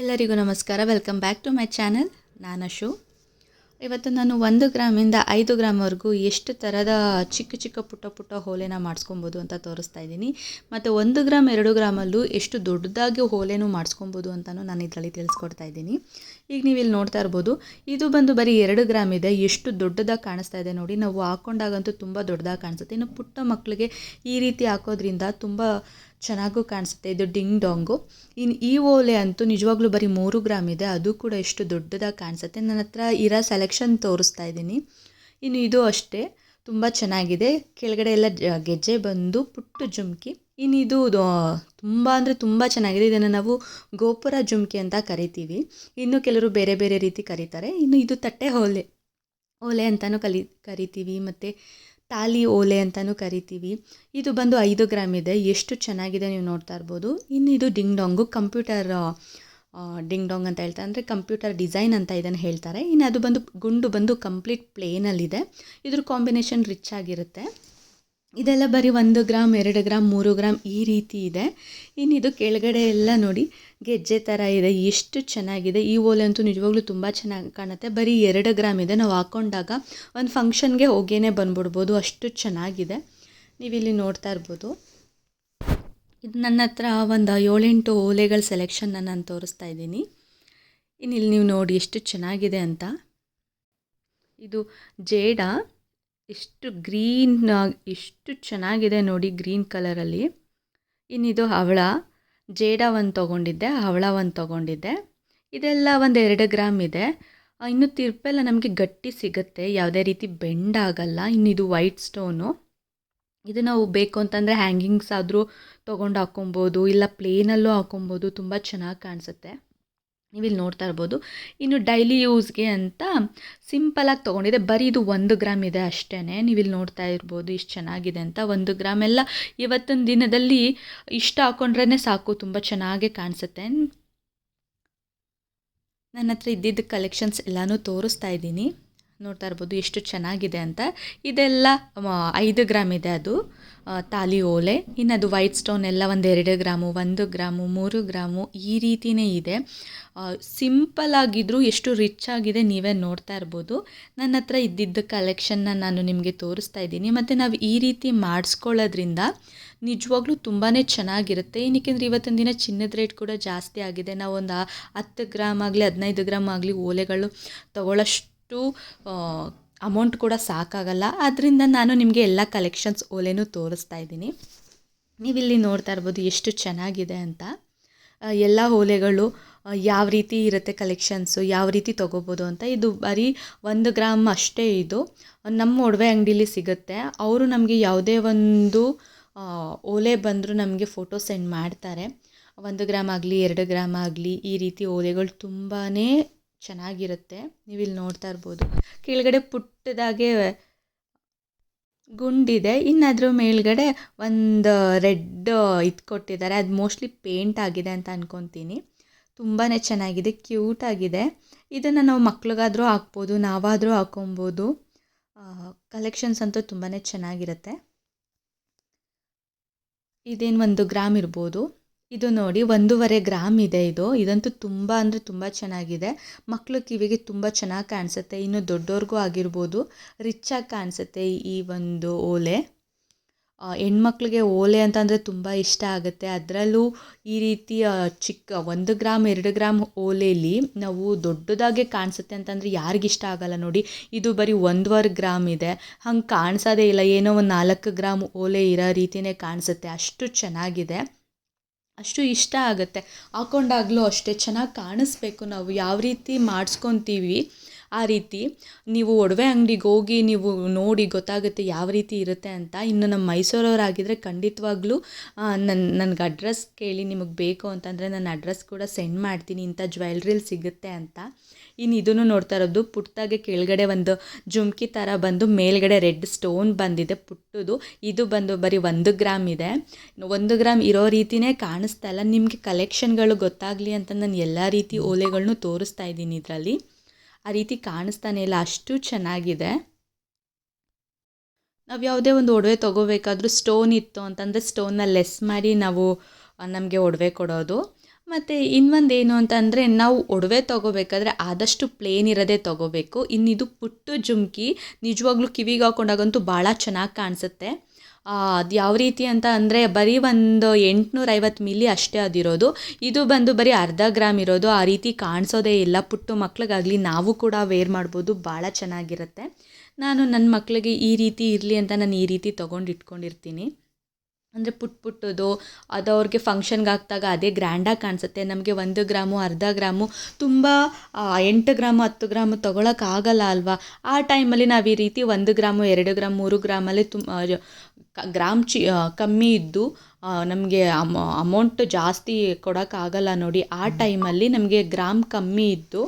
ಎಲ್ಲರಿಗೂ ನಮಸ್ಕಾರ. Welcome back to my channel ನಾನು ಅಶು. ಇವತ್ತು ನಾನು ಒಂದು ಗ್ರಾಮಿಂದ ಐದು ಗ್ರಾಮ್ವರೆಗೂ ಎಷ್ಟು ಥರದ ಚಿಕ್ಕ ಚಿಕ್ಕ ಪುಟ್ಟ ಪುಟ್ಟ ಹೋಲೆನ ಮಾಡಿಸ್ಕೊಬೋದು ಅಂತ ತೋರಿಸ್ತಾ ಇದ್ದೀನಿ. ಮತ್ತು ಒಂದು ಗ್ರಾಮ್, ಎರಡು ಗ್ರಾಮಲ್ಲೂ ಎಷ್ಟು ದೊಡ್ಡದಾಗಿ ಹೋಲೆನೂ ಮಾಡಿಸ್ಕೊಬೋದು ಅಂತಲೂ ನಾನು ಇದರಲ್ಲಿ ತಿಳಿಸ್ಕೊಡ್ತಾ ಇದ್ದೀನಿ. ಈಗ ನೀವು ಇಲ್ಲಿ ನೋಡ್ತಾ ಇರ್ಬೋದು, ಇದು ಬಂದು ಬರೀ ಎರಡು ಗ್ರಾಮ್ ಇದೆ. ಎಷ್ಟು ದೊಡ್ಡದಾಗಿ ಕಾಣಿಸ್ತಾ ಇದೆ ನೋಡಿ. ನಾವು ಹಾಕೊಂಡಾಗಂತೂ ತುಂಬ ದೊಡ್ಡದಾಗಿ ಕಾಣಿಸುತ್ತೆ. ಇನ್ನು ಪುಟ್ಟ ಮಕ್ಕಳಿಗೆ ಈ ರೀತಿ ಹಾಕೋದ್ರಿಂದ ತುಂಬ ಚೆನ್ನಾಗೂ ಕಾಣಿಸುತ್ತೆ. ಇದು ಡಿಂಗ್ ಡಾಂಗು. ಇನ್ನು ಈ ಓಲೆ ಅಂತೂ ನಿಜವಾಗ್ಲೂ ಬರೀ ಮೂರು ಗ್ರಾಮ್ ಇದೆ. ಅದು ಕೂಡ ಎಷ್ಟು ದೊಡ್ಡದಾಗಿ ಕಾಣಿಸುತ್ತೆ. ನನ್ನ ಹತ್ರ ಇರೋ ಸೆಲೆಕ್ಷನ್ ತೋರಿಸ್ತಾ ಇದ್ದೀನಿ. ಇನ್ನು ಇದು ಅಷ್ಟೇ. ತುಂಬ ಚೆನ್ನಾಗಿದೆ. ಕೆಳಗಡೆ ಎಲ್ಲ ಗೆಜ್ಜೆ ಬಂದು ಪುಟ್ಟು ಜುಮ್ಕಿ. ಇನ್ನು ಇದು ತುಂಬ ಅಂದರೆ ತುಂಬ ಚೆನ್ನಾಗಿದೆ. ಇದನ್ನು ನಾವು ಗೋಪುರ ಜುಮ್ಕಿ ಅಂತ ಕರಿತೀವಿ. ಇನ್ನು ಕೆಲವರು ಬೇರೆ ಬೇರೆ ರೀತಿ ಕರೀತಾರೆ. ಇನ್ನು ಇದು ತಟ್ಟೆ ಓಲೆ ಓಲೆ ಅಂತಲೂ ಕಲಿ, ಕರಿತೀವಿ. ಮತ್ತು ತಾಲಿ ಓಲೆ ಅಂತಲೂ ಕರಿತೀವಿ. ಇದು ಬಂದು ಐದು ಗ್ರಾಮ್ ಇದೆ. ಎಷ್ಟು ಚೆನ್ನಾಗಿದೆ ನೀವು ನೋಡ್ತಾ ಇರ್ಬೋದು. ಇನ್ನು ಇದು ding dong computer ding dong ಅಂತ ಹೇಳ್ತಾರೆ. ಅಂದರೆ ಕಂಪ್ಯೂಟರ್ ಡಿಸೈನ್ ಅಂತ ಇದನ್ನು ಹೇಳ್ತಾರೆ. ಇನ್ನು ಅದು ಬಂದು, ಗುಂಡು ಬಂದು ಕಂಪ್ಲೀಟ್ ಪ್ಲೇನಲ್ಲಿದೆ. ಇದ್ರ ಕಾಂಬಿನೇಷನ್ ರಿಚ್ ಆಗಿರುತ್ತೆ. ಇದೆಲ್ಲ ಬರೀ ಒಂದು ಗ್ರಾಮ್, ಎರಡು ಗ್ರಾಮ್, ಮೂರು ಗ್ರಾಮ್ ಈ ರೀತಿ ಇದೆ. ಇನ್ನು ಇದು ಕೆಳಗಡೆ ಎಲ್ಲ ನೋಡಿ, ಗೆಜ್ಜೆ ಥರ ಇದೆ, ಎಷ್ಟು ಚೆನ್ನಾಗಿದೆ. ಈ ಓಲೆ ಅಂತೂ ನಿಜವಾಗ್ಲೂ ತುಂಬ ಚೆನ್ನಾಗಿ ಕಾಣುತ್ತೆ. ಬರೀ ಎರಡು ಗ್ರಾಮ್ ಇದೆ. ನಾವು ಹಾಕ್ಕೊಂಡಾಗ ಒಂದು ಫಂಕ್ಷನ್ಗೆ ಹೋಗೇನೆ ಬಂದ್ಬಿಡ್ಬೋದು. ಅಷ್ಟು ಚೆನ್ನಾಗಿದೆ. ನೀವಿಲ್ಲಿ ನೋಡ್ತಾ ಇರ್ಬೋದು. ಇದು ನನ್ನ ಹತ್ರ ಒಂದು ಏಳೆಂಟು ಓಲೆಗಳ ಸೆಲೆಕ್ಷನ್ನ ನಾನು ತೋರಿಸ್ತಾ ಇದ್ದೀನಿ. ಇನ್ನು ಇಲ್ಲಿ ನೀವು ನೋಡಿ ಎಷ್ಟು ಚೆನ್ನಾಗಿದೆ ಅಂತ. ಇದು ಜೇಡ. ಎಷ್ಟು ಗ್ರೀನ್, ಎಷ್ಟು ಚೆನ್ನಾಗಿದೆ ನೋಡಿ ಗ್ರೀನ್ ಕಲರಲ್ಲಿ. ಇನ್ನಿದು ಹವಳ. ಜೇಡ ಒಂದು ತೊಗೊಂಡಿದ್ದೆ ಹವಳ ಒಂದು ತೊಗೊಂಡಿದ್ದೆ. ಇದೆಲ್ಲ ಒಂದು ಎರಡು ಗ್ರಾಮ್ ಇದೆ. ಇನ್ನು ತಿರ್ಪೆಲ್ಲ ನಮಗೆ ಗಟ್ಟಿ ಸಿಗುತ್ತೆ, ಯಾವುದೇ ರೀತಿ ಬೆಂಡ್ ಆಗಲ್ಲ. ಇನ್ನಿದು ವೈಟ್ ಸ್ಟೋನು. ಇದು ನಾವು ಬೇಕು ಅಂತಂದರೆ ಹ್ಯಾಂಗಿಂಗ್ಸ್ ಆದರೂ ತೊಗೊಂಡು ಹಾಕೊಬೋದು, ಇಲ್ಲ ಪ್ಲೇನಲ್ಲೂ ಹಾಕೊಬೋದು, ತುಂಬ ಚೆನ್ನಾಗಿ ಕಾಣಿಸುತ್ತೆ. ನೀವಿಲ್ಲಿ ನೋಡ್ತಾ ಇರ್ಬೋದು. ಇನ್ನು ಡೈಲಿ ಯೂಸ್ಗೆ ಅಂತ ಸಿಂಪಲಾಗಿ ತೊಗೊಂಡಿದೆ. ಬರೀ ಇದು ಒಂದು ಗ್ರಾಮ್ ಇದೆ ಅಷ್ಟೇ ನೀವಿಲ್ಲಿ ನೋಡ್ತಾ ಇರ್ಬೋದು ಇಷ್ಟು ಚೆನ್ನಾಗಿದೆ ಅಂತ. ಒಂದು ಗ್ರಾಮ್ ಎಲ್ಲ ಇವತ್ತಿನ ದಿನದಲ್ಲಿ ಇಷ್ಟು ಹಾಕೊಂಡ್ರೇ ಸಾಕು. ತುಂಬ ಚೆನ್ನಾಗೇ ಕಾಣಿಸುತ್ತೆ. ನನ್ನ ಹತ್ರ ಇದ್ದಿದ್ದ ಕಲೆಕ್ಷನ್ಸ್ ಎಲ್ಲನೂ ತೋರಿಸ್ತಾ ಇದ್ದೀನಿ. ನೋಡ್ತಾ ಇರ್ಬೋದು ಎಷ್ಟು ಚೆನ್ನಾಗಿದೆ ಅಂತ. ಇದೆಲ್ಲ ಐದು ಗ್ರಾಮ್ ಇದೆ ಅದು. ತಾಲಿ ಓಲೆ. ಇನ್ನು ಅದು ವೈಟ್ ಸ್ಟೋನ್ ಎಲ್ಲ ಒಂದು ಎರಡು ಗ್ರಾಮು, ಒಂದು ಗ್ರಾಮು, ಮೂರು ಗ್ರಾಮು ಈ ರೀತಿಯೇ ಇದೆ. ಸಿಂಪಲ್ ಆಗಿದ್ದರೂ ಎಷ್ಟು ರಿಚ್ ಆಗಿದೆ ನೀವೇ ನೋಡ್ತಾ ಇರ್ಬೋದು. ನನ್ನ ಹತ್ರ ಇದ್ದಿದ್ದ ಕಲೆಕ್ಷನ್ನ ನಾನು ನಿಮಗೆ ತೋರಿಸ್ತಾ ಇದ್ದೀನಿ. ಮತ್ತು ನಾವು ಈ ರೀತಿ ಮಾಡಿಸ್ಕೊಳ್ಳೋದ್ರಿಂದ ನಿಜವಾಗ್ಲೂ ತುಂಬಾ ಚೆನ್ನಾಗಿರುತ್ತೆ. ಏನಕ್ಕೆಂದ್ರೆ ಇವತ್ತಿನ ದಿನ ಚಿನ್ನದ ರೇಟ್ ಕೂಡ ಜಾಸ್ತಿ ಆಗಿದೆ. ನಾವು ಒಂದು ಹತ್ತು ಗ್ರಾಮ್ ಆಗಲಿ, ಹದಿನೈದು ಗ್ರಾಮ್ ಆಗಲಿ ಓಲೆಗಳು ತಗೊಳ್ಳೋಷ್ಟು ಅಮೌಂಟ್ ಕೂಡ ಸಾಕಾಗಲ್ಲ. ಅದರಿಂದ ನಾನು ನಿಮಗೆ ಎಲ್ಲ ಕಲೆಕ್ಷನ್ಸ್ ಓಲೆನೂ ತೋರಿಸ್ತಾ ಇದ್ದೀನಿ. ನೀವಿಲ್ಲಿ ನೋಡ್ತಾ ಇರ್ಬೋದು ಎಷ್ಟು ಚೆನ್ನಾಗಿದೆ ಅಂತ. ಎಲ್ಲ ಓಲೆಗಳು ಯಾವ ರೀತಿ ಇರುತ್ತೆ ಕಲೆಕ್ಷನ್ಸು ಯಾವ ರೀತಿ ತೊಗೋಬೋದು ಅಂತ. ಇದು ಬರೀ ಒಂದು ಗ್ರಾಮ್ ಅಷ್ಟೇ ಇದು. ನಮ್ಮ ಒಡವೆ ಅಂಗಡೀಲಿ ಸಿಗುತ್ತೆ. ಅವರು ನಮಗೆ ಯಾವುದೇ ಒಂದು ಓಲೆ ಬಂದರೂ ನಮಗೆ ಫೋಟೋ ಸೆಂಡ್ ಮಾಡ್ತಾರೆ. ಒಂದು ಗ್ರಾಮ್ ಆಗಲಿ, ಎರಡು ಗ್ರಾಮ್ ಆಗಲಿ ಈ ರೀತಿ ಓಲೆಗಳು ತುಂಬಾ ಚೆನ್ನಾಗಿರುತ್ತೆ. ನೀವಿಲ್ಲಿ ನೋಡ್ತಾ ಇರ್ಬೋದು. ಕೆಳಗಡೆ ಪುಟ್ಟದಾಗೆ ಗುಂಡಿದೆ. ಇನ್ನು ಅದ್ರ ಮೇಲ್ಗಡೆ ಒಂದು ರೆಡ್ ಇದು ಕೊಟ್ಟಿದ್ದಾರೆ ಅದು ಮೋಸ್ಟ್ಲಿ ಪೇಂಟ್ ಆಗಿದೆ ಅಂತ ಅನ್ಕೊತೀನಿ. ತುಂಬಾ ಚೆನ್ನಾಗಿದೆ. ಕ್ಯೂಟ್ ಆಗಿದೆ. ಇದನ್ನು ನಾವು ಮಕ್ಳಿಗಾದರೂ ಹಾಕ್ಬೋದು, ನಾವಾದರೂ ಹಾಕೊಬೋದು ಕಲೆಕ್ಷನ್ಸ್ ಅಂತೂ ತುಂಬಾ ಚೆನ್ನಾಗಿರುತ್ತೆ. ಇದೇನು ಒಂದು ಗ್ರಾಮ್ ಇರ್ಬೋದು. ಇದು ನೋಡಿ ಒಂದೂವರೆ ಗ್ರಾಮ್ ಇದೆ ಇದು. ಇದಂತೂ ತುಂಬ ಅಂದರೆ ತುಂಬ ಚೆನ್ನಾಗಿದೆ. ಮಕ್ಕಳು ಕಿವಿಗೆ ತುಂಬ ಚೆನ್ನಾಗಿ ಕಾಣಿಸುತ್ತೆ. ಇನ್ನು ದೊಡ್ಡವ್ರಿಗೂ ಆಗಿರ್ಬೋದು ರಿಚ್ಚಾಗಿ ಕಾಣಿಸುತ್ತೆ ಈ ಒಂದು ಓಲೆ. ಹೆಣ್ಮಕ್ಳಿಗೆ ಓಲೆ ಅಂತಂದರೆ ತುಂಬ ಇಷ್ಟ ಆಗುತ್ತೆ. ಅದರಲ್ಲೂ ಈ ರೀತಿ ಚಿಕ್ಕ ಒಂದು ಗ್ರಾಮ್, ಎರಡು ಗ್ರಾಮ್ ಓಲೆಯಲ್ಲಿ ನಾವು ದೊಡ್ಡದಾಗೆ ಕಾಣಿಸುತ್ತೆ ಅಂತಂದರೆ ಯಾರಿಗಿಷ್ಟ ಆಗಲ್ಲ ನೋಡಿ. ಇದು ಬರೀ ಒಂದೂವರೆ ಗ್ರಾಮ್ ಇದೆ. ಹಂಗೆ ಕಾಣಿಸೋದೇ ಇಲ್ಲ. ಏನೋ ಒಂದು ನಾಲ್ಕು ಗ್ರಾಮ್ ಓಲೆ ಇರೋ ರೀತಿಯೇ ಕಾಣಿಸುತ್ತೆ. ಅಷ್ಟು ಚೆನ್ನಾಗಿದೆ. ಅಷ್ಟು ಇಷ್ಟ ಆಗುತ್ತೆ. ಹಾಕೊಂಡಾಗ್ಲೂ ಅಷ್ಟೇ ಚೆನ್ನಾಗಿ ಕಾಣಿಸ್ಬೇಕು ನಾವು. ಯಾವ ರೀತಿ ಮಾಡಿಸ್ಕೊತೀವಿ ಆ ರೀತಿ ನೀವು ಒಡವೆ ಅಂಗಡಿಗೆ ಹೋಗಿ ನೀವು ನೋಡಿ ಗೊತ್ತಾಗುತ್ತೆ ಯಾವ ರೀತಿ ಇರುತ್ತೆ ಅಂತ. ಇನ್ನು ನಮ್ಮ ಮೈಸೂರವರಾಗಿದ್ದರೆ ಖಂಡಿತವಾಗ್ಲೂ ನನ್ನ ನನಗೆ ಅಡ್ರೆಸ್ ಕೇಳಿ ನಿಮಗೆ ಬೇಕು ಅಂತಂದರೆ ನಾನು ಅಡ್ರೆಸ್ ಕೂಡ ಸೆಂಡ್ ಮಾಡ್ತೀನಿ. ಇಂಥ ಜ್ಯುವೆಲ್ರಿಲಿ ಸಿಗುತ್ತೆ ಅಂತ. ಇನ್ನು ಇದನ್ನು ನೋಡ್ತಾ ಇರೋದು ಪುಟ್ಟದಾಗೆ ಕೆಳಗಡೆ ಒಂದು ಜುಮ್ಕಿ ಥರ ಬಂದು ಮೇಲ್ಗಡೆ ರೆಡ್ ಸ್ಟೋನ್ ಬಂದಿದೆ ಪುಟ್ಟದು. ಇದು ಬಂದು ಬರೀ ಒಂದು ಗ್ರಾಮ್ ಇದೆ. ಒಂದು ಗ್ರಾಮ್ ಇರೋ ರೀತಿನೇ ಕಾಣಿಸ್ತಾ ಇಲ್ಲ. ನಿಮಗೆ ಕಲೆಕ್ಷನ್ಗಳು ಗೊತ್ತಾಗಲಿ ಅಂತ ನಾನು ಎಲ್ಲ ರೀತಿ ಓಲೆಗಳನ್ನೂ ತೋರಿಸ್ತಾ ಇದ್ದೀನಿ ಇದರಲ್ಲಿ. ಆ ರೀತಿ ಕಾಣಿಸ್ತಾನೆ ಇಲ್ಲ. ಅಷ್ಟು ಚೆನ್ನಾಗಿದೆ. ನಾವು ಯಾವುದೇ ಒಂದು ಒಡವೆ ತೊಗೋಬೇಕಾದ್ರೂ ಸ್ಟೋನ್ ಇತ್ತು ಅಂತಂದರೆ ಸ್ಟೋನ್ನ ಲೆಸ್ ಮಾಡಿ ನಾವು ನಮಗೆ ಒಡವೆ ಕೊಡೋದು. ಮತ್ತು ಇನ್ನೊಂದು ಏನು ಅಂತಂದರೆ ನಾವು ಒಡವೆ ತೊಗೋಬೇಕಾದ್ರೆ ಆದಷ್ಟು ಪ್ಲೇನ್ ಇರೋದೇ ತೊಗೋಬೇಕು. ಇನ್ನಿದು ಪುಟ್ಟು ಜುಮ್ಕಿ, ನಿಜವಾಗ್ಲೂ ಕಿವಿಗೆ ಹಾಕೊಂಡಾಗಂತೂ ಭಾಳ ಚೆನ್ನಾಗಿ ಕಾಣಿಸುತ್ತೆ. ಅದು ಯಾವ ರೀತಿ ಅಂತ ಅಂದರೆ ಬರೀ ಒಂದು ಎಂಟುನೂರ ಐವತ್ತು ಮಿಲಿ ಅಷ್ಟೇ ಅದಿರೋದು. ಇದು ಬಂದು ಬರೀ ಅರ್ಧ ಗ್ರಾಮ್ ಇರೋದು. ಆ ರೀತಿ ಕಾಣಿಸೋದೇ ಇಲ್ಲ. ಪುಟ್ಟು ಮಕ್ಳಿಗಾಗಲಿ ನಾವು ಕೂಡ ವೇರ್ ಮಾಡ್ಬೋದು. ಭಾಳ ಚೆನ್ನಾಗಿರುತ್ತೆ. ನಾನು ನನ್ನ ಮಕ್ಕಳಿಗೆ ಈ ರೀತಿ ಇರಲಿ ಅಂತ ನಾನು ಈ ರೀತಿ ತೊಗೊಂಡು ಇಟ್ಕೊಂಡಿರ್ತೀನಿ. ಅಂದರೆ ಪುಟ್ ಪುಟ್ಟದು, ಅದು ಅವ್ರಿಗೆ ಫಂಕ್ಷನ್ಗೆ ಹಾಕಿದಾಗ ಅದೇ ಗ್ರ್ಯಾಂಡಾಗಿ ಕಾಣಿಸುತ್ತೆ. ನಮಗೆ ಒಂದು ಗ್ರಾಮು, ಅರ್ಧ ಗ್ರಾಮು, ತುಂಬ ಎಂಟು ಗ್ರಾಮು, ಹತ್ತು ಗ್ರಾಮು ತೊಗೊಳಕ್ಕಾಗಲ್ಲ ಅಲ್ವಾ? ಆ ಟೈಮಲ್ಲಿ ನಾವು ಈ ರೀತಿ ಒಂದು ಗ್ರಾಮು, ಎರಡು ಗ್ರಾಮ್, ಮೂರು ಗ್ರಾಮಲ್ಲಿ ತುಂಬ ಗ್ರಾಮ್ ಚಿ ಕಮ್ಮಿ ಇದ್ದು ನಮಗೆ ಅಮೌಂಟ್ ಜಾಸ್ತಿ ಕೊಡೋಕ್ಕಾಗಲ್ಲ ನೋಡಿ ಆ ಟೈಮಲ್ಲಿ ನಮಗೆ ಗ್ರಾಮ್ ಕಮ್ಮಿ ಇದ್ದು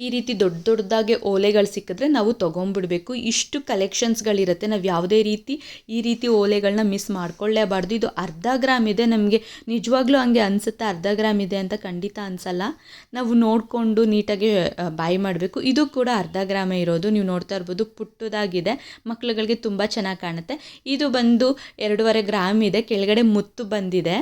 ಈ ರೀತಿ ದೊಡ್ಡ ದೊಡ್ಡದಾಗೆ ಓಲೆಗಳು ಸಿಕ್ಕಿದ್ರೆ ನಾವು ತೊಗೊಂಬಿಡ್ಬೇಕು. ಇಷ್ಟು ಕಲೆಕ್ಷನ್ಸ್ಗಳಿರುತ್ತೆ ನಾವು ಯಾವುದೇ ರೀತಿ ಈ ರೀತಿ ಓಲೆಗಳನ್ನ ಮಿಸ್ ಮಾಡ್ಕೊಳ್ಳೇಬಾರ್ದು. ಇದು ಅರ್ಧ ಗ್ರಾಮ್ ಇದೆ ನಮಗೆ. ನಿಜವಾಗ್ಲೂ ಹಂಗೆ ಅನಿಸುತ್ತೆ ಅರ್ಧ ಗ್ರಾಮ್ ಇದೆ ಅಂತ ಖಂಡಿತ ಅನಿಸಲ್ಲ. ನಾವು ನೋಡಿಕೊಂಡು ನೀಟಾಗಿ ಬಾಯ್ ಮಾಡಬೇಕು. ಇದು ಕೂಡ ಅರ್ಧ ಗ್ರಾಮೇ ಇರೋದು. ನೀವು ನೋಡ್ತಾ ಇರ್ಬೋದು ಪುಟ್ಟದಾಗಿದೆ. ಮಕ್ಳುಗಳಿಗೆ ತುಂಬ ಚೆನ್ನಾಗಿ ಕಾಣುತ್ತೆ. ಇದು ಬಂದು ಎರಡೂವರೆ ಗ್ರಾಮ್ ಇದೆ. ಕೆಳಗಡೆ ಮುತ್ತು ಬಂದಿದೆ.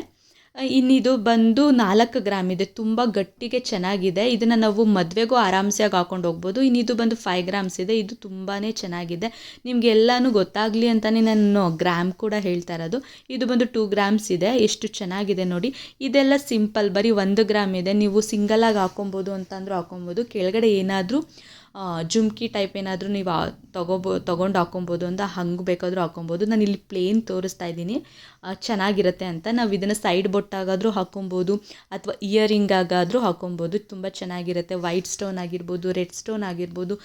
ಇನ್ನಿದು ಬಂದು ನಾಲ್ಕು ಗ್ರಾಮ್ ಇದೆ. ತುಂಬ ಗಟ್ಟಿಗೆ ಚೆನ್ನಾಗಿದೆ. ಇದನ್ನು ನಾವು ಮದುವೆಗೂ ಆರಾಮ್ಸೆಯಾಗಿ ಹಾಕೊಂಡು ಹೋಗ್ಬೋದು. ಇನ್ನಿದು ಬಂದು ಫೈವ್ ಗ್ರಾಮ್ಸ್ ಇದೆ. ಇದು ತುಂಬಾ ಚೆನ್ನಾಗಿದೆ. ನಿಮ್ಗೆ ಎಲ್ಲಾನು ಗೊತ್ತಾಗಲಿ ಅಂತಲೇ ನಾನು ಗ್ರಾಮ್ ಕೂಡ ಹೇಳ್ತಾ ಇರೋದು. ಇದು ಬಂದು ಟೂ ಗ್ರಾಮ್ಸ್ ಇದೆ. ಎಷ್ಟು ಚೆನ್ನಾಗಿದೆ ನೋಡಿ. ಇದೆಲ್ಲ ಸಿಂಪಲ್ ಬರೀ ಒಂದು ಗ್ರಾಮ್ ಇದೆ. ನೀವು ಸಿಂಗಲಾಗಿ ಹಾಕೊಬೋದು ಅಂತಂದ್ರೂ ಹಾಕೊಬೋದು. ಕೆಳಗಡೆ ಏನಾದರೂ ಜುಮ್ಕಿ ಟೈಪ್ ಏನಾದರೂ ನೀವು ತೊಗೋಬೋ, ತೊಗೊಂಡು ಹಾಕೊಬೋದು ಅಂತ ಹಂಗೆ ಬೇಕಾದರೂ ಹಾಕೊಬೋದು. ನಾನು ಇಲ್ಲಿ ಪ್ಲೇನ್ ತೋರಿಸ್ತಾ ಇದ್ದೀನಿ. ಚೆನ್ನಾಗಿರುತ್ತೆ ಅಂತ. ನಾವು ಇದನ್ನು ಸೈಡ್ ಬೊಟ್ಟಾಗಾದರೂ ಹಾಕೊಬೋದು, ಅಥವಾ ಇಯರಿಂಗ್ ಆಗಾದರೂ ಹಾಕೊಬೋದು. ತುಂಬ ಚೆನ್ನಾಗಿರುತ್ತೆ. ವೈಟ್ ಸ್ಟೋನ್ ಆಗಿರ್ಬೋದು ರೆಡ್ ಸ್ಟೋನ್ ಆಗಿರ್ಬೋದು.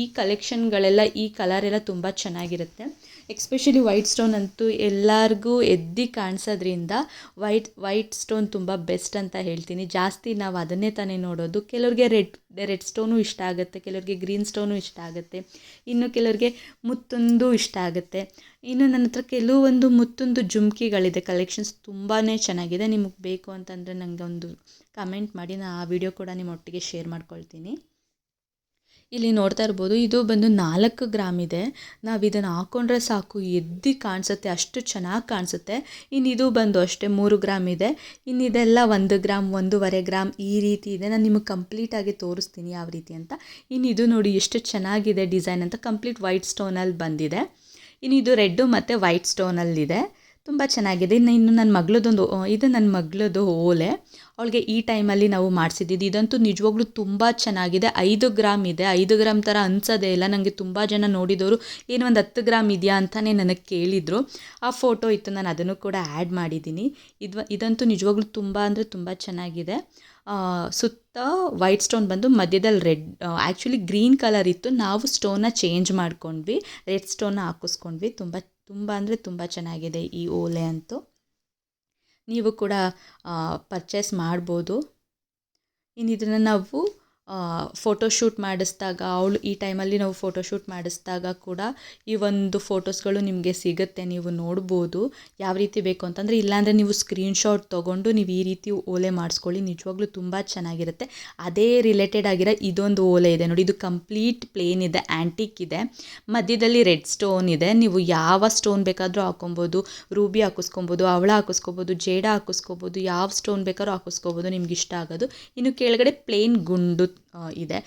ಈ ಕಲೆಕ್ಷನ್ಗಳೆಲ್ಲ ಈ ಕಲರ್ ಎಲ್ಲ ತುಂಬ ಚೆನ್ನಾಗಿರುತ್ತೆ. ಎಕ್ಸ್ಪೆಷಲಿ ವೈಟ್ ಸ್ಟೋನ್ ಅಂತೂ ಎಲ್ಲರಿಗೂ ಎದ್ದಿ ಕಾಣಿಸೋದ್ರಿಂದ ವೈಟ್ ವೈಟ್ ಸ್ಟೋನ್ ತುಂಬ ಬೆಸ್ಟ್ ಅಂತ ಹೇಳ್ತೀನಿ. ಜಾಸ್ತಿ ನಾವು ಅದನ್ನೇ ತಾನೇ ನೋಡೋದು. ಕೆಲವ್ರಿಗೆ ರೆಡ್ ರೆಡ್ ಸ್ಟೋನು ಇಷ್ಟ ಆಗುತ್ತೆ. ಕೆಲವ್ರಿಗೆ ಗ್ರೀನ್ ಸ್ಟೋನು ಇಷ್ಟ ಆಗುತ್ತೆ. ಇನ್ನು ಕೆಲವರಿಗೆ ಮುತ್ತೊಂದು ಇಷ್ಟ ಆಗುತ್ತೆ. ಇನ್ನು ನನ್ನ ಹತ್ರ ಕೆಲವೊಂದು ಮುತ್ತೊಂದು ಜುಮ್ಕಿಗಳಿದೆ ಕಲೆಕ್ಷನ್ಸ್ ತುಂಬಾ ಚೆನ್ನಾಗಿದೆ. ನಿಮಗೆ ಬೇಕು ಅಂತಂದರೆ ನನಗೆ ಒಂದು ಕಮೆಂಟ್ ಮಾಡಿ ನಾನು ಆ ವಿಡಿಯೋ ಕೂಡ ನಿಮ್ಮ ಒಟ್ಟಿಗೆ ಶೇರ್ ಮಾಡ್ಕೊಳ್ತೀನಿ. ಇಲ್ಲಿ ನೋಡ್ತಾ ಇರ್ಬೋದು, ಇದು ಬಂದು ನಾಲ್ಕು ಗ್ರಾಮ್ ಇದೆ. ನಾವು ಇದನ್ನು ಹಾಕ್ಕೊಂಡ್ರೆ ಸಾಕು, ಎದ್ದು ಕಾಣಿಸುತ್ತೆ, ಅಷ್ಟು ಚೆನ್ನಾಗಿ ಕಾಣಿಸುತ್ತೆ. ಇನ್ನು ಇದು ಬಂದು ಅಷ್ಟೇ ಮೂರು ಗ್ರಾಮ್ ಇದೆ. ಇನ್ನು ಇದೆಲ್ಲ ಒಂದು ಗ್ರಾಮ್ ಒಂದೂವರೆ ಗ್ರಾಮ್ ಈ ರೀತಿ ಇದೆ. ನಾನು ನಿಮಗೆ ಕಂಪ್ಲೀಟಾಗಿ ತೋರಿಸ್ತೀನಿ ಯಾವ ರೀತಿ ಅಂತ. ಇನ್ನು ಇದು ನೋಡಿ ಎಷ್ಟು ಚೆನ್ನಾಗಿದೆ ಡಿಸೈನ್ ಅಂತ. ಕಂಪ್ಲೀಟ್ ವೈಟ್ ಸ್ಟೋನಲ್ಲಿ ಬಂದಿದೆ. ಇನ್ನು ಇದು ರೆಡ್ಡು ಮತ್ತು ವೈಟ್ ಸ್ಟೋನಲ್ಲಿದೆ ತುಂಬ ಚೆನ್ನಾಗಿದೆ. ಇನ್ನು ಇನ್ನು ನನ್ನ ಮಗಳದೊಂದು ಇದು ನನ್ನ ಮಗಳದು ಓಲೆ. ಅವಳಿಗೆ ಈ ಟೈಮಲ್ಲಿ ನಾವು ಮಾಡಿಸಿದ್ದು ಇದಂತೂ ನಿಜವಾಗ್ಲೂ ತುಂಬ ಚೆನ್ನಾಗಿದೆ. ಐದು ಗ್ರಾಮ್ ಇದೆ. ಐದು ಗ್ರಾಮ್ ಥರ ಅನ್ಸೋದೇ ಇಲ್ಲ. ನನಗೆ ತುಂಬ ಜನ ನೋಡಿದವರು ಏನು ಒಂದು ಹತ್ತು ಗ್ರಾಮ್ ಇದೆಯಾ ಅಂತಲೇ ನನಗೆ ಕೇಳಿದರು. ಆ ಫೋಟೋ ಇತ್ತು. ನಾನು ಅದನ್ನು ಕೂಡ ಆ್ಯಡ್ ಮಾಡಿದ್ದೀನಿ. ಇದು, ಇದಂತೂ ನಿಜವಾಗ್ಲೂ ತುಂಬ ಅಂದರೆ ತುಂಬ ಚೆನ್ನಾಗಿದೆ. ಸುತ್ತ ವೈಟ್ ಸ್ಟೋನ್ ಬಂದು ಮಧ್ಯದಲ್ಲಿ ರೆಡ್ ಆ್ಯಕ್ಚುಲಿ ಗ್ರೀನ್ ಕಲರ್ ಇತ್ತು. ನಾವು ಸ್ಟೋನ್ನ ಚೇಂಜ್ ಮಾಡ್ಕೊಂಡ್ವಿ. ರೆಡ್ ಸ್ಟೋನ್ನ ಹಾಕಿಸ್ಕೊಂಡ್ವಿ. ತುಂಬ ತುಂಬ ಅಂದರೆ ತುಂಬ ಚೆನ್ನಾಗಿದೆ ಈ ಓಲೆ ಅಂತೂ. ನೀವು ಕೂಡ ಪರ್ಚೇಸ್ ಮಾಡ್ಬೋದು. ಇನ್ನು ಇದನ್ನು ನಾವು ಫೋಟೋಶೂಟ್ ಮಾಡಿಸ್ದಾಗ, ಅವಳು ಈ ಟೈಮಲ್ಲಿ ನಾವು ಫೋಟೋಶೂಟ್ ಮಾಡಿಸಿದಾಗ ಕೂಡ ಈ ಒಂದು ಫೋಟೋಸ್ಗಳು ನಿಮಗೆ ಸಿಗುತ್ತೆ, ನೀವು ನೋಡ್ಬೋದು. ಯಾವ ರೀತಿ ಬೇಕು ಅಂತಂದರೆ, ಇಲ್ಲಾಂದರೆ ನೀವು ಸ್ಕ್ರೀನ್ಶಾಟ್ ತೊಗೊಂಡು ನೀವು ಈ ರೀತಿ ಓಲೆ ಮಾಡಿಸ್ಕೊಳ್ಳಿ. ನಿಜವಾಗ್ಲೂ ತುಂಬ ಚೆನ್ನಾಗಿರುತ್ತೆ. ಅದೇ ರಿಲೇಟೆಡ್ ಆಗಿರೋ ಇದೊಂದು ಓಲೆ ಇದೆ ನೋಡಿ. ಇದು ಕಂಪ್ಲೀಟ್ ಪ್ಲೇನ್ ಇದೆ ಆ್ಯಂಟಿಕ್ ಇದೆ. ಮಧ್ಯದಲ್ಲಿ ರೆಡ್ ಸ್ಟೋನ್ ಇದೆ. ನೀವು ಯಾವ ಸ್ಟೋನ್ ಬೇಕಾದರೂ ಹಾಕೊಬೋದು ರೂಬಿ ಹಾಕಿಸ್ಕೊಬೋದು, ಅವಳ ಹಾಕಿಸ್ಕೊಬೋದು ಜೇಡ ಹಾಕಿಸ್ಕೊಬೋದು, ಯಾವ ಸ್ಟೋನ್ ಬೇಕಾದ್ರೂ ಹಾಕಿಸ್ಕೊಬೋದು, ನಿಮ್ಗೆ ಇಷ್ಟ ಆಗೋದು. ಇನ್ನು ಕೆಳಗಡೆ ಪ್ಲೇನ್ ಗುಂಡು ಇದೆ.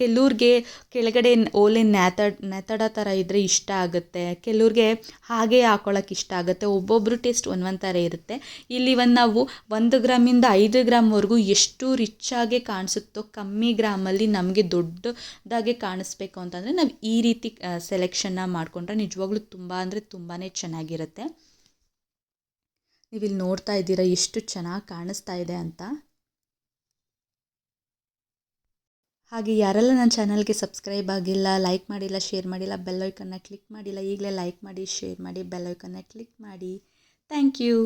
ಕೆಲವ್ರಿಗೆ ಕೆಳಗಡೆ ಓಲೆ ನ್ಯಾತಡ್ ನ್ಯಾತಡ ಥರ ಇದ್ದರೆ ಇಷ್ಟ ಆಗುತ್ತೆ. ಕೆಲವ್ರಿಗೆ ಹಾಗೆ ಹಾಕೊಳ್ಳೋಕೆ ಇಷ್ಟ ಆಗುತ್ತೆ. ಒಬ್ಬೊಬ್ಬರು ಟೇಸ್ಟ್ ಒಂದೊಂದು ಥರ ಇರುತ್ತೆ. ಇಲ್ಲಿ ಒಂದು ನಾವು ಒಂದು ಗ್ರಾಮಿಂದ ಐದು ಗ್ರಾಮ್ವರೆಗೂ ಎಷ್ಟು ರಿಚ್ಚಾಗೆ ಕಾಣಿಸುತ್ತೋ ಕಮ್ಮಿ ಗ್ರಾಮಲ್ಲಿ ನಮಗೆ ದೊಡ್ಡದಾಗೆ ಕಾಣಿಸ್ಬೇಕು ಅಂತಂದರೆ ನಾವು ಈ ರೀತಿ ಸೆಲೆಕ್ಷನ್ನ ಮಾಡಿಕೊಂಡ್ರೆ ನಿಜವಾಗ್ಲೂ ತುಂಬ ಅಂದರೆ ತುಂಬಾ ಚೆನ್ನಾಗಿರುತ್ತೆ. ನೀವಿಲ್ಲಿ ನೋಡ್ತಾ ಇದ್ದೀರಾ ಎಷ್ಟು ಚೆನ್ನಾಗಿ ಕಾಣಿಸ್ತಾ ಇದೆ ಅಂತ. ಹಾಗೆ ಯಾರೆಲ್ಲ ನನ್ನ ಚಾನಲ್ಗೆ ಸಬ್ಸ್ಕ್ರೈಬ್ ಆಗಿಲ್ಲ ಲೈಕ್ ಮಾಡಿಲ್ಲ ಶೇರ್ ಮಾಡಿಲ್ಲ ಬೆಲ್ ಐಕನ್ನ ಕ್ಲಿಕ್ ಮಾಡಿಲ್ಲ, ಈಗಲೇ ಲೈಕ್ ಮಾಡಿ ಶೇರ್ ಮಾಡಿ ಬೆಲ್ ಐಕನ್ನ ಕ್ಲಿಕ್ ಮಾಡಿ. Thank you